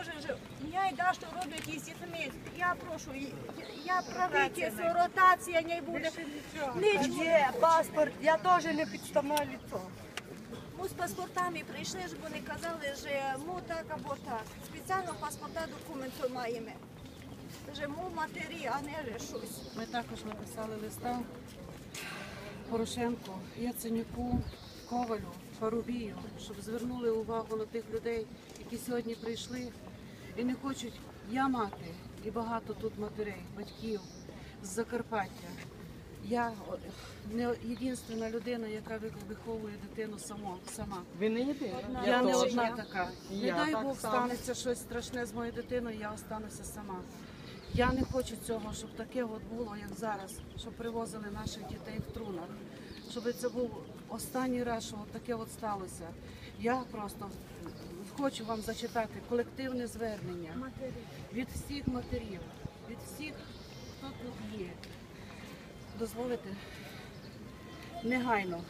може вже я й да, що роблять із дітьми. Я прошу, я правительство, ротація не буде. Ніч Є паспорт, я теж не підставне лицо. Ми з паспортами прийшли, щоб вони казали, що ми так або так. Спеціально паспорта документи маємо. Що ми матері, а не щось. Ми також написали листа Порошенку, Яценюку, Ковалю, Парубію, щоб звернули увагу на тих людей, які сьогодні прийшли і не хочуть. Я мати і багато тут матерей, батьків з Закарпаття. Я не єдина людина, яка виховує дитину само, сама. Ви не єдина. Я не теж. одна така. Не Я дай так Бог само. станеться щось страшне з моєю дитиною, я остануся сама. Я не хочу цього, щоб таке от було, як зараз, щоб привозили наших дітей в трунах. Щоб це був останній раз, що от таке от сталося. Я просто хочу вам зачитати колективне звернення від всіх матерів, від всіх, хто тут є. Дозволите негайно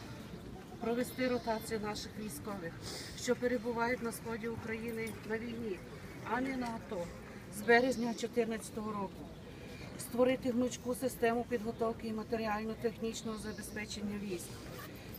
провести ротацію наших військових, що перебувають на сході України на війні, а не на АТО з березня 2014 року. Створити гнучку систему підготовки і матеріально-технічного забезпечення військ,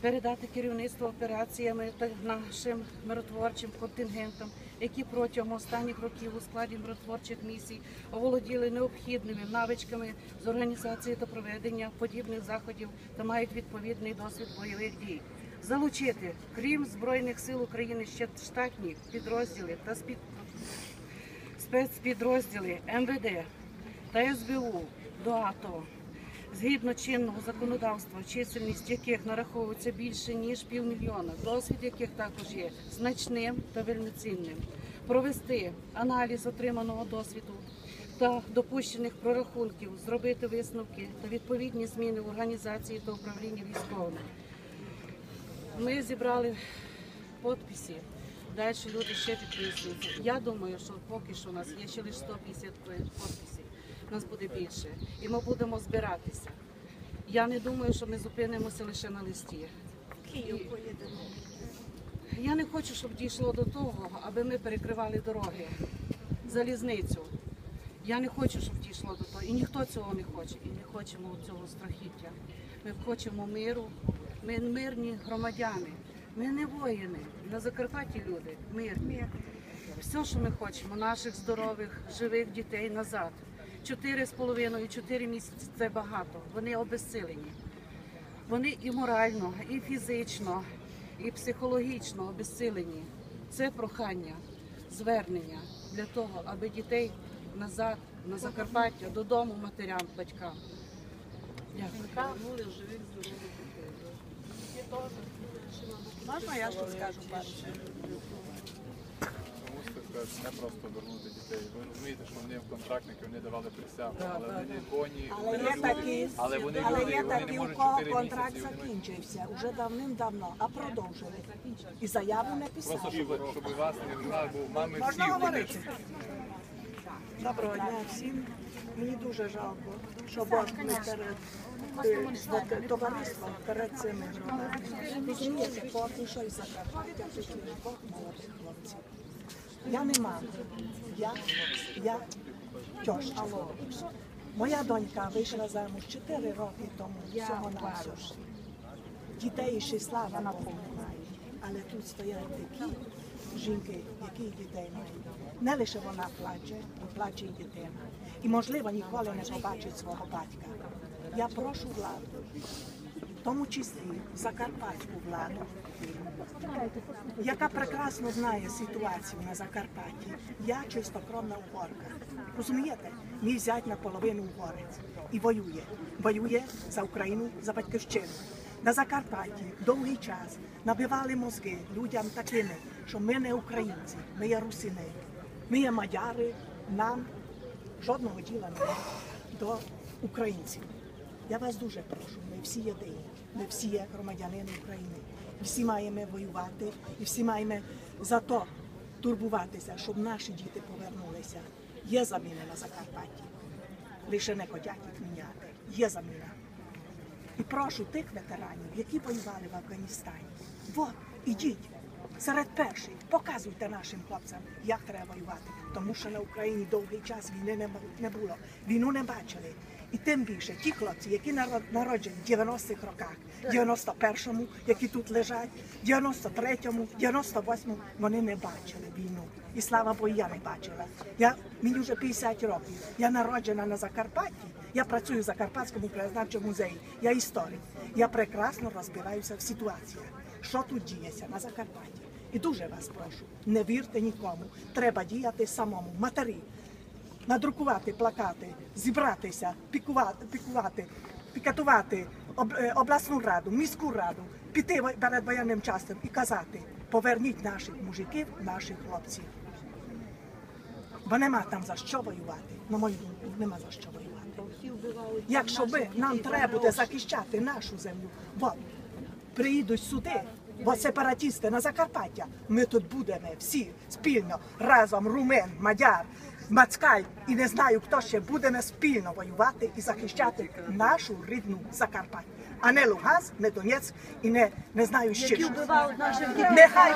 передати керівництво операціями та нашим миротворчим контингентам, які протягом останніх років у складі миротворчих місій оволоділи необхідними навичками з організації та проведення подібних заходів та мають відповідний досвід бойових дій. Залучити, крім Збройних сил України, ще штатні підрозділи та спецпідрозділи МВД та СБУ до АТО. Згідно чинного законодавства, чисельність яких нараховується більше ніж півмільйона, досвід яких також є значним та вельми цінним. Провести аналіз отриманого досвіду та допущених прорахунків, зробити висновки та відповідні зміни в організації та управлінні військовими. Ми зібрали підписи. Далі люди ще підписуються. Я думаю, що поки що у нас є ще лише 150 підписів. Нас буде більше. І ми будемо збиратися. Я не думаю, що ми зупинимося лише на листі. Київ поїдемо. Я не хочу, щоб дійшло до того, аби ми перекривали дороги, залізницю. Я не хочу, щоб дійшло до того. І ніхто цього не хоче. І не хочемо цього страхіття. Ми хочемо миру. Ми мирні громадяни. Ми не воїни. На Закарпатті люди мирні. Все, що ми хочемо, наших здорових, живих дітей назад. Чотири з половиною, чотири місяці це багато. Вони обезсилені. Вони і морально, і фізично, і психологічно обезсилені. Це прохання, звернення для того, аби дітей назад, на Закарпаття, додому матерям, батькам. Дякую. Можна я щось скажу перше? Не просто вернути дітей. Ви розумієте, що вони в контрактники, вони давали присягу, але вони коні, Але вони є такі, але вони але люди, є вони не такі, у можуть кого 4 контракт місяці. вони- закінчився уже давним-давно, а продовжили. І заяву не Просто писали. щоб, щоб у вас не знали, бо мами всі Можна говорити? Доброго дня всім. Мені дуже жалко, що Бог не перед е, товариством перед цими громадами. Розумієте, що із Закарпаття прийшли двох молодих хлопців. Я не мама, я, я тьоща. Моя донька вийшла замуж 4 роки тому, всього на всього. Дітей із числа вона помирає. Але тут стоять такі жінки, які дітей мають. Не лише вона плаче, а плаче і дитина. І, можливо, ніколи не побачить свого батька. Я прошу владу, в тому числі закарпатську владу, яка прекрасно знає ситуацію на Закарпатті. Я чистокровна угорка. Розумієте? Мій зять наполовину угорець і воює. Воює за Україну, за батьківщину. На Закарпатті довгий час набивали мозги людям такими, що ми не українці, ми є русини, ми є мадяри, нам жодного діла немає до українців. Я вас дуже прошу, ми всі єдині, ми всі є громадянини України. Всі маємо воювати і всі маємо за то турбуватися, щоб наші діти повернулися. Є заміна на Закарпатті. Лише не хотять їх міняти. Є заміна. І прошу тих ветеранів, які воювали в Афганістані. От, ідіть, серед перших. Показуйте нашим хлопцям, як треба воювати. Тому що на Україні довгий час війни не було. Війну не бачили. І тим більше ті хлопці, які наро- народжені в 90-х роках, 91-му, які тут лежать, 93-му, 98-му, вони не бачили війну. І слава Богу, я не бачила. Я, мені вже 50 років. Я народжена на Закарпатті. Я працюю в Закарпатському краєзнавчому музеї. Я історик. Я прекрасно розбираюся в ситуаціях, що тут діється на Закарпатті. І дуже вас прошу, не вірте нікому. Треба діяти самому. Матері, надрукувати плакати, зібратися, пікувати, пікувати, пікетувати об- е, обласну раду, міську раду, піти перед воєнним часом і казати: поверніть наших мужиків, наших хлопців. Бо нема там за що воювати. На мою думку, нема за що воювати. Якщо би нам треба буде захищати нашу землю, бо приїдуть сюди, бо сепаратісти на Закарпаття, ми тут будемо всі спільно, разом, румен, мадяр, мацкаль і не знаю хто ще будемо спільно воювати і захищати нашу рідну Закарпаття. А не Луганськ, не Донецьк і не, не знаю ще що. Нехай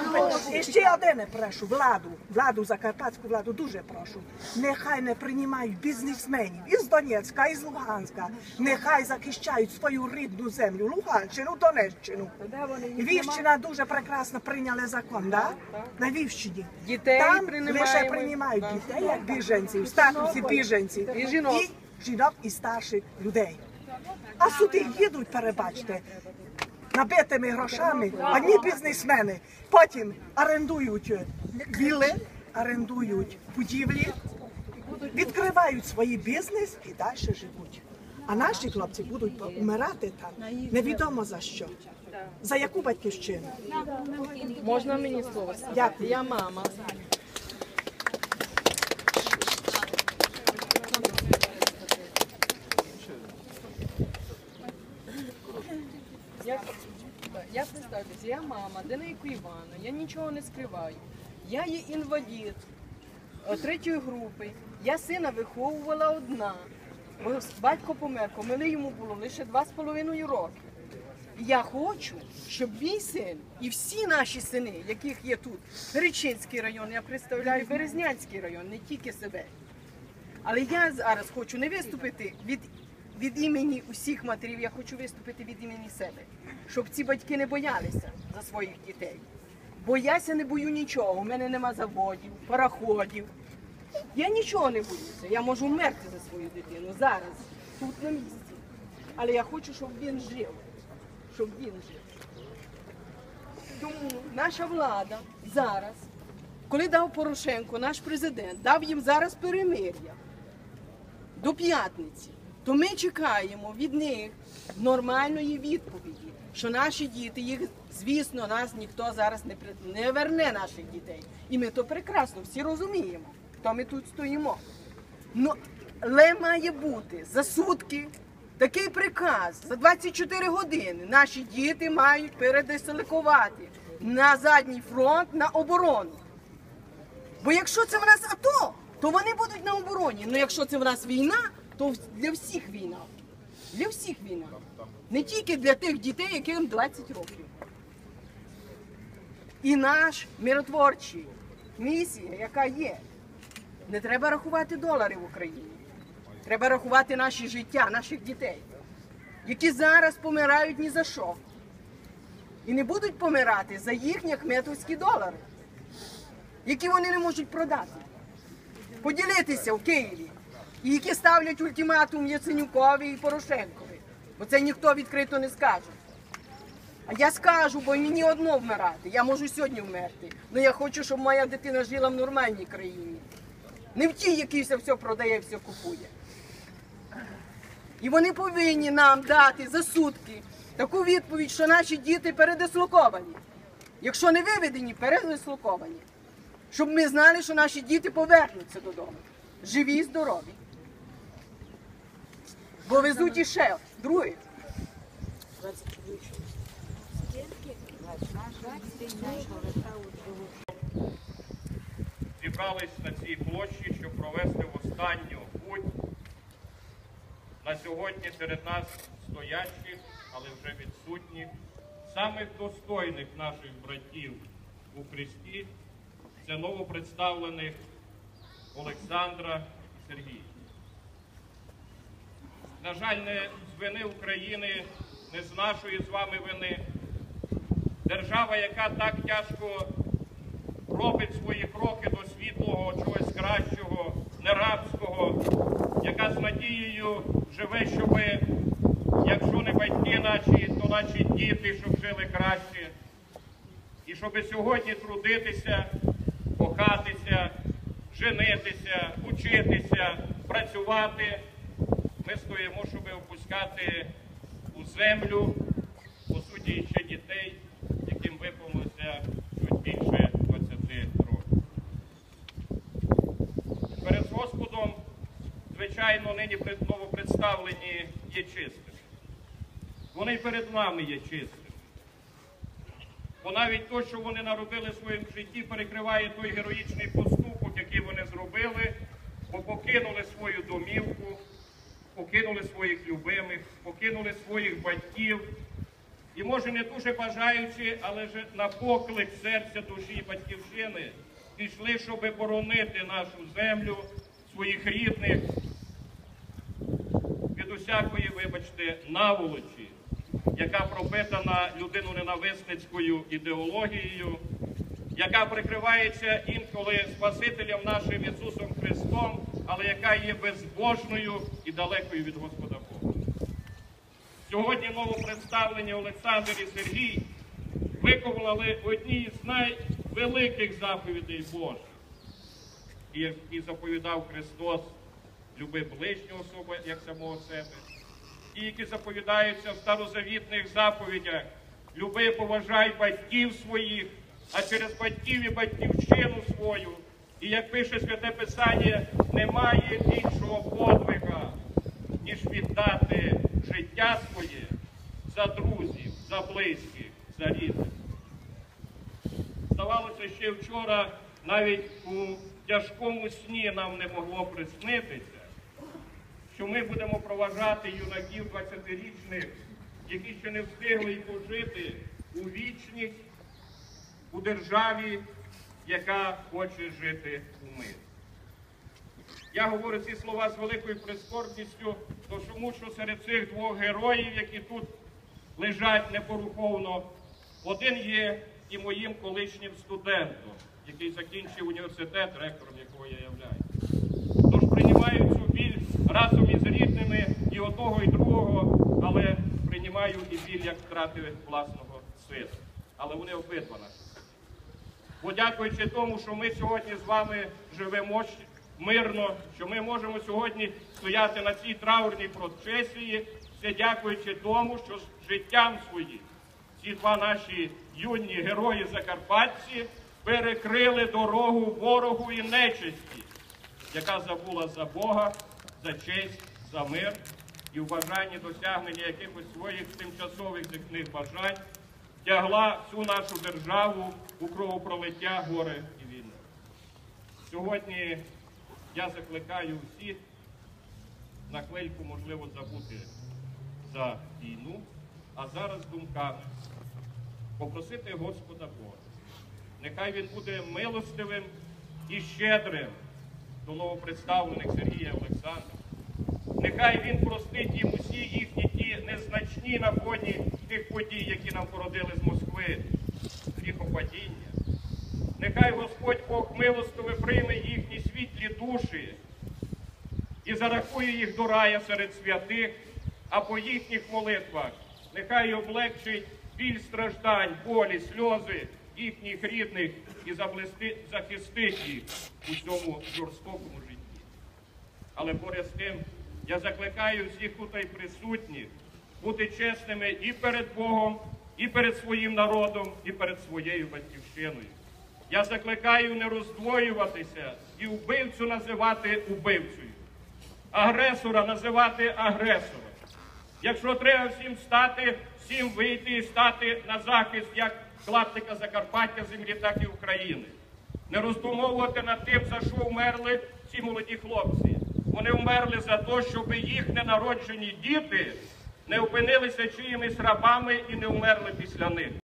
і ще одне прошу владу, владу закарпатську владу дуже прошу. Нехай не приймають бізнесменів із Донецька, із Луганська. Нехай захищають свою рідну землю, Луганщину, Донеччину. Вівщина дуже прекрасно прийняли закон, да? На Вівщині. Дітей Там лише приймають дітей як біженців, в статусі біженців. І жінок. І жінок і старших людей. А сюди їдуть, перебачте, набитими грошами, одні бізнесмени, потім орендують вілли, орендують будівлі, відкривають свої бізнес і далі живуть. А наші хлопці будуть умирати там, невідомо за що. За яку батьківщину? Можна мені слово? сказати? Дякую. Я мама. Я, я представлюся, я мама Денейко Івана, я нічого не скриваю. Я є інвалід е, третьої групи. Я сина виховувала одна. Батько помер, коли йому було лише два з половиною роки. Я хочу, щоб мій син і всі наші сини, яких є тут, Речинський район, я представляю Березнянський район, не тільки себе. Але я зараз хочу не виступити від, від імені усіх матерів, я хочу виступити від імені себе, щоб ці батьки не боялися за своїх дітей. Бо яся не бою нічого, у мене нема заводів, пароходів. Я нічого не боюся. Я можу вмерти за свою дитину зараз, тут на місці. Але я хочу, щоб він жив. Щоб він жив. Тому наша влада зараз, коли дав Порошенко, наш президент, дав їм зараз перемир'я до п'ятниці, то ми чекаємо від них нормальної відповіді, що наші діти, їх, звісно, нас ніхто зараз не, при- не верне наших дітей. І ми то прекрасно всі розуміємо, то ми тут стоїмо. Ну, але має бути за сутки такий приказ, за 24 години наші діти мають передислокувати на задній фронт на оборону. Бо якщо це в нас АТО, то вони будуть на обороні. Ну якщо це в нас війна, то для всіх війна. Для всіх війна. Не тільки для тих дітей, яким 20 років. І наш миротворчий місія, яка є, не треба рахувати долари в Україні. Треба рахувати наші життя, наших дітей, які зараз помирають ні за що. І не будуть помирати за їхні ахметовські долари, які вони не можуть продати. Поділитися в Києві, і які ставлять ультиматум Яценюкові і Порошенкові. Бо це ніхто відкрито не скаже. А я скажу, бо мені одно вмирати. Я можу сьогодні вмерти. Але я хочу, щоб моя дитина жила в нормальній країні. Не в тій, який все, все продає, все купує. І вони повинні нам дати за сутки таку відповідь, що наші діти передислоковані. Якщо не виведені, передислоковані. Щоб ми знали, що наші діти повернуться додому. Живі і здорові. Бо везуть іще другий. зібрались на цій площі, щоб провести в останню путь. На сьогодні серед нас стоящих, але вже відсутніх, самих достойних наших братів у Христі це новопредставлених Олександра і Сергія. На жаль, не з вини України, не з нашої з вами вини. Держава, яка так тяжко робить свої кроки до світлого, чогось кращого, не рабського, яка з надією живе, щоб, якщо не батьки наші, то наші діти, щоб жили краще. І щоб сьогодні трудитися, кохатися, женитися, учитися, працювати, ми стоїмо, щоб опускати у землю, по суті, ще дітей, яким виповнилося чуть більше 20 років. Перед Господом, звичайно, нині новопредставлені є чистими. Вони й перед нами є чистими. Бо навіть те, що вони наробили в своєму житті, перекриває той героїчний поступок, який вони зробили, бо покинули свою домівку, покинули своїх любимих, покинули своїх батьків. І може не дуже бажаючи, але ж на поклик серця душі батьківщини пішли, щоб боронити нашу землю, своїх рідних від усякої, вибачте, наволочі, яка пропитана людину ненависницькою ідеологією, яка прикривається інколи Спасителем нашим Ісусом Христом, але яка є безбожною і далекою від Господа Бога. Сьогодні новопредставлені Олександр і Сергій виконали одні з найвеликих заповідей Божих, і які заповідав Христос, люби ближнього особи, як самого себе, ті, які заповідаються в старозавітних заповідях, люби поважай батьків своїх, а через батьків і батьківщину свою. І як пише Святе Писання, немає більшого подвига, ніж віддати життя своє за друзів, за близьких, за рідних. Здавалося, ще вчора навіть у тяжкому сні нам не могло приснитися, що ми будемо проважати юнаків 20-річних, які ще не встигли пожити у вічність у державі, яка хоче жити у мир. Я говорю ці слова з великою прискорбністю, тому що серед цих двох героїв, які тут лежать непоруховно, один є і моїм колишнім студентом, який закінчив університет, ректором якого я являюсь. Тож приймаю цю біль разом із рідними і одного, і другого, але приймаю і біль як втрати власного сина. Але вони обидва наші. Бо дякуючи тому, що ми сьогодні з вами живемо мирно, що ми можемо сьогодні стояти на цій траурній процесії, це дякуючи тому, що з життям своїм ці два наші юні герої закарпатці перекрили дорогу ворогу і нечисті, яка забула за Бога, за честь, за мир і в бажанні досягнення якихось своїх тимчасових земних бажань тягла всю нашу державу у кровопролиття, горе і війну. Сьогодні я закликаю всіх на хвильку, можливо, забути за війну, а зараз думками попросити Господа Бога. Нехай Він буде милостивим і щедрим до новопредставлених Сергія Олександра. Нехай він простить їм усі їхні ті незначні на фоні тих подій, які нам породили з Москви, гріхопадіння. Нехай Господь Бог милостиво прийме їхні світлі душі і зарахує їх до рая серед святих, а по їхніх молитвах нехай облегчить біль страждань, болі, сльози їхніх рідних і захистить їх у цьому жорстокому житті. Але поряд з тим я закликаю всіх тут присутніх бути чесними і перед Богом, і перед своїм народом, і перед своєю батьківщиною. Я закликаю не роздвоюватися і вбивцю називати убивцею, агресора називати агресором. Якщо треба всім стати, всім вийти і стати на захист як клаптика Закарпаття землі, так і України. Не роздумовувати над тим, за що вмерли ці молоді хлопці. Вони вмерли за те, щоб їх ненароджені діти не опинилися чиїмись рабами і не вмерли після них.